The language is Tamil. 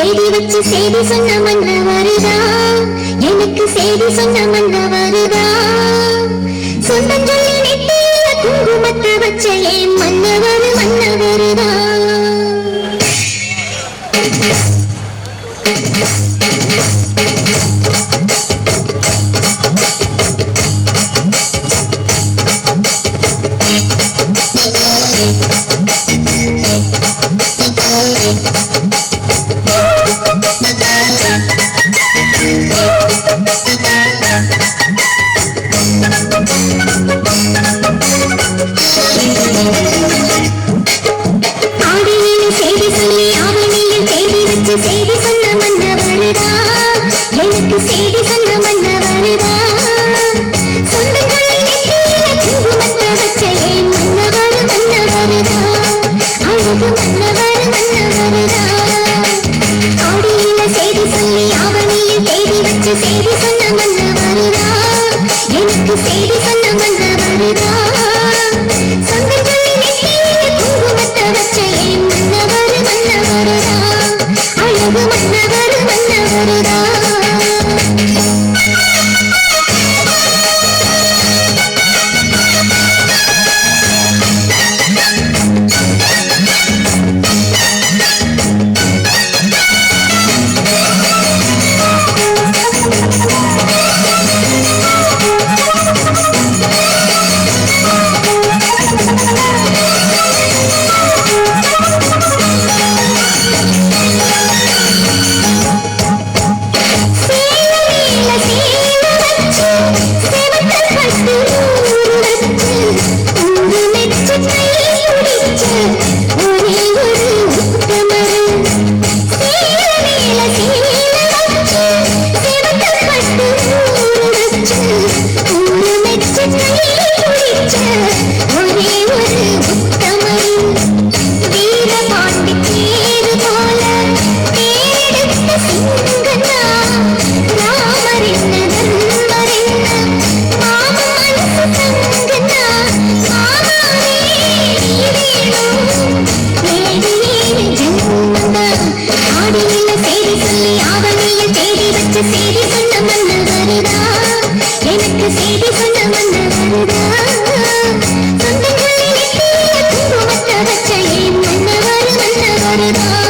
எழுதி வச்சு செய்தி சொன்ன மன்ன வருதா எனக்கு செய்தி சொன்ன மன்ன வருதா சொந்தம் சொல்லி நெத்தியில குங்குமத்தை வச்ச ஏன் மன்னவர் மன்ன Yes. செய்தி சொன்ன மன்ன வருதா எனக்கு செய்தி சொன்ன da da